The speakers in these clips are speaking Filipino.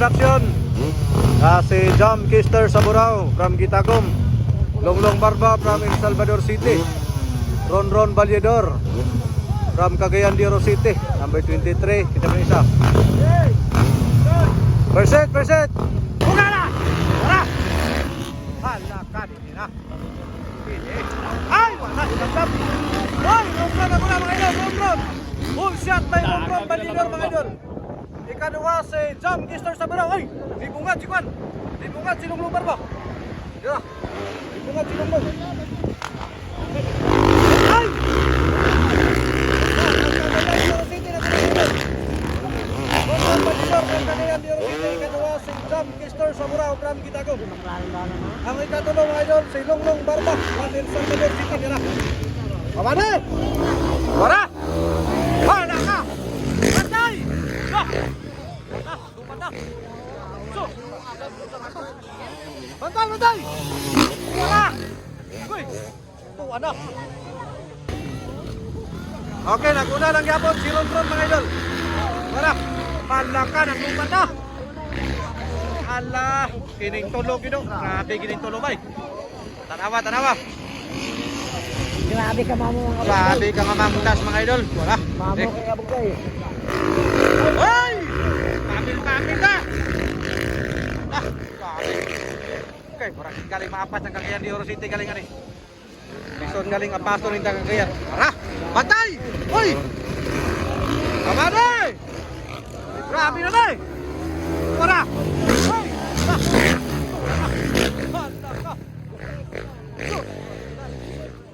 Production. Ah, si Jam Kister Saburao from Gitagum. Longlong Barba from El Salvador City. Ron Ron Valedor from Cagayan de Oro City. Number 23. Kita mo isa. Perset, perset. Buka na! Tara! Hala ka, hindi na. Ay, wala. Ilang Ay, home run ako na mga idol. Home run. Full shot by home run. Valedor mga idol. Ikaduha si Jam Kister Saburao. Ay, di bungat si Kwan. Di bungat si Longlong Barba. Dira. Di bungat si Longlong. Ay! Ang ikatulong idol, si Longlong Barba, Manil Salvador City nila. Pamane! Wara! Wala ka! Bantay! Ah! Ah, Bantay, bantay! Wala! Uy! Tuwa na! Okay, naguna lang yapon si Ron mga idol. Wala, palaka ng lupa na. Ala, kining tulog yun. Grabe kining tulog ay. Tanawa, tanawa. Grabe ka mamo mga Grabe ka mamangdas mga idol. Wala. Mamo Eh. kaya bugay. Ay! Kamil kamil ka! Ah, grabe. Okay, parang galing maapas ng kakayan di Oro City galing ani. Lison galing apaso ng kakayan. Tara! Bantay! Hoy! Tama na eh! Grabe na na! Tara! Hoy! Banda ka! So!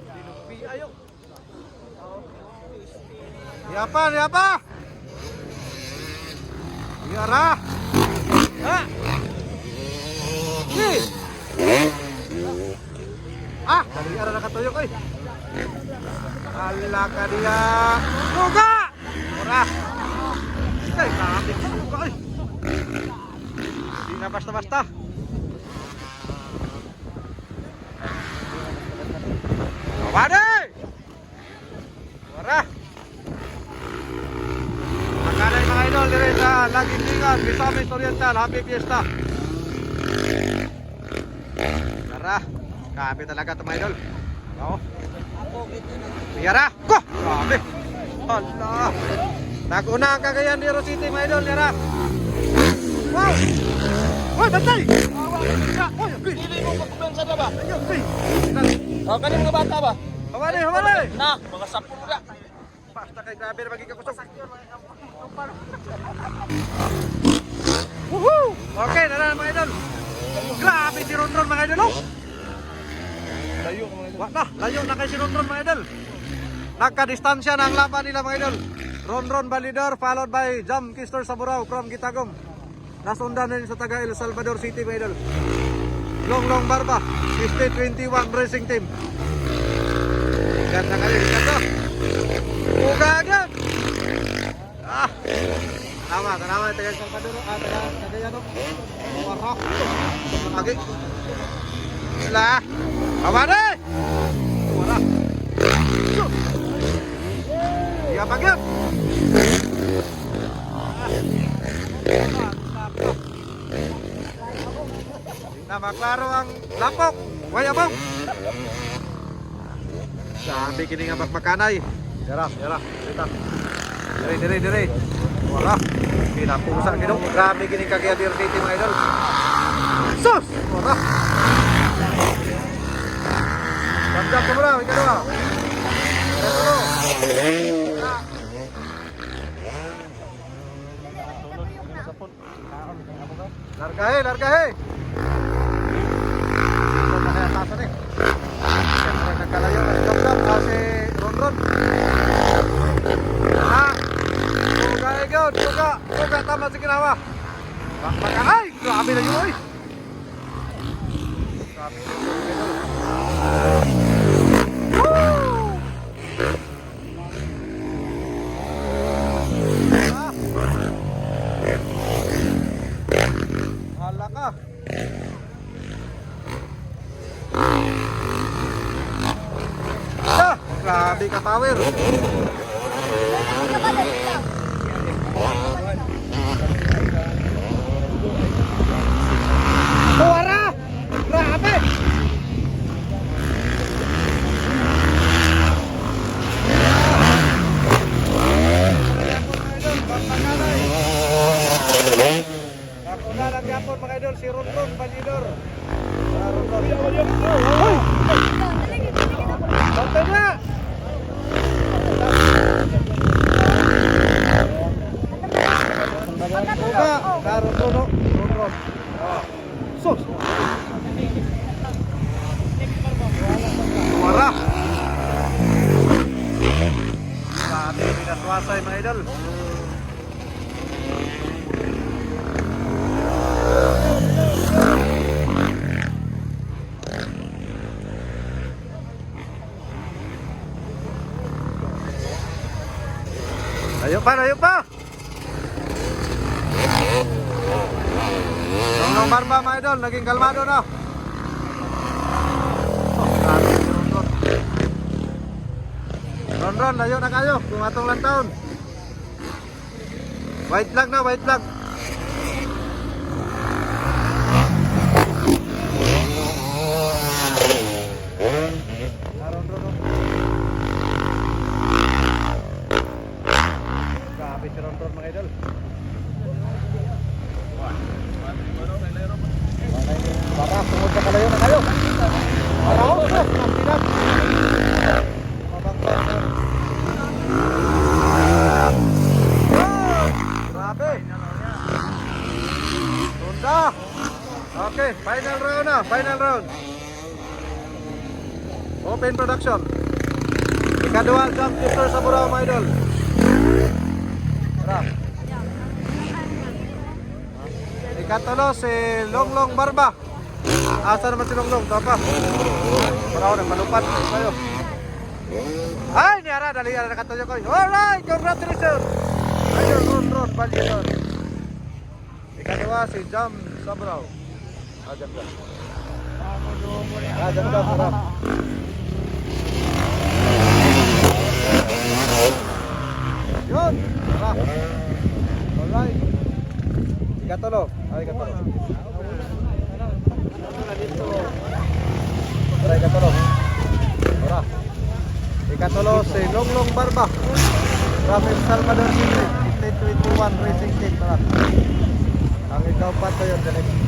Dinupi ayo. Yapa, yapa! Yara! Ha! Si! Ah, dari ara nakatuyok oy. Ala ka dia. Suga! Ora. Kay grabe suga oy. Di na basta-basta. Wade! Ora. Makanay mga idol dire sa Lagintingan, Misamis Oriental. Tara, grabe talaga ito mga idol. Oo. Yara, ko! Grabe. Hala. Naguna ang kagayan ni City mga idol, Yara. Wow! Wow, bantay! Okay. Hindi mo pagkubensa na ba? Ayun, okay. O, kanina mga bata ba? Hawali, hawali! Na, mga sapul na. Basta kay grabe na maging kakusok. Woohoo! Okay, nara mga idol. Grabe si Ronron mga idol. oh. Layo mga Wa na, layo na kay si Ronron mga idol. Nagka-distansya na ang laban nila mga idol. Ronron Balidor followed by Jam Kister Saburao from Gitagom. Nasundan na rin sa taga El Salvador City mga idol. Long Long Barba, 5021 Racing Team. Ganda ka rin, ganda. Buka agad. Ah. Tama, tama, taga El Salvador, ada taga, taga yan, Oaxac. Lagi. Sila. deh? Wala. Iya, pagyap. Nama klaro ang lapok. Waya bang. Sabi kini nga bakmakanay. Yarap, yarap. Diri, diri, diri. Wala. Pinapusa kino. Grabe kini kagaya dir city mga idol. Sus! Wala. Panjang ka mula, ikaw na. Ikaw na. Largahe, largahe. Ginawa. Bakbaka, ay! Grabe na yun, oy. Grabe na yun, grabe ka power. wasay mga idol. Layo pa, layo pa! Nung barba mga idol, naging kalmado na. Ron Ron. Ron layo na kayo. Kung atong lang taon. White flag na, white flag. Ah, Ron Ron, Ron. Grabe si Ron Ron mga idol. Sumod na kayo. Nagtinag. Mabangga. Ah, Grabe. Tunda. Okay, final round na, final round. Open production. Ikadua, jump shifter sa Burao, mga idol. Tara. Ikatulo si Longlong Barba. Asa naman si Longlong? Ito pa. Para ako nagmalupat kayo. Ay, niara, dali ara nakatuyo ko. Alright, congratulations. Ayun, Ron Ron, Balyeron. Ikatuwa si Jam Sabraw. Ah, Jam Jam. Ah, Jam Jam, Sabraw. Yun, tara. Alright. Ikatulo. Ay, ikatulo. Tara, ikatulo. Tara. Si Longlong Barba. From El Salvador City. 21 Racing Team. Ang ikaw pa to yun. Ganit.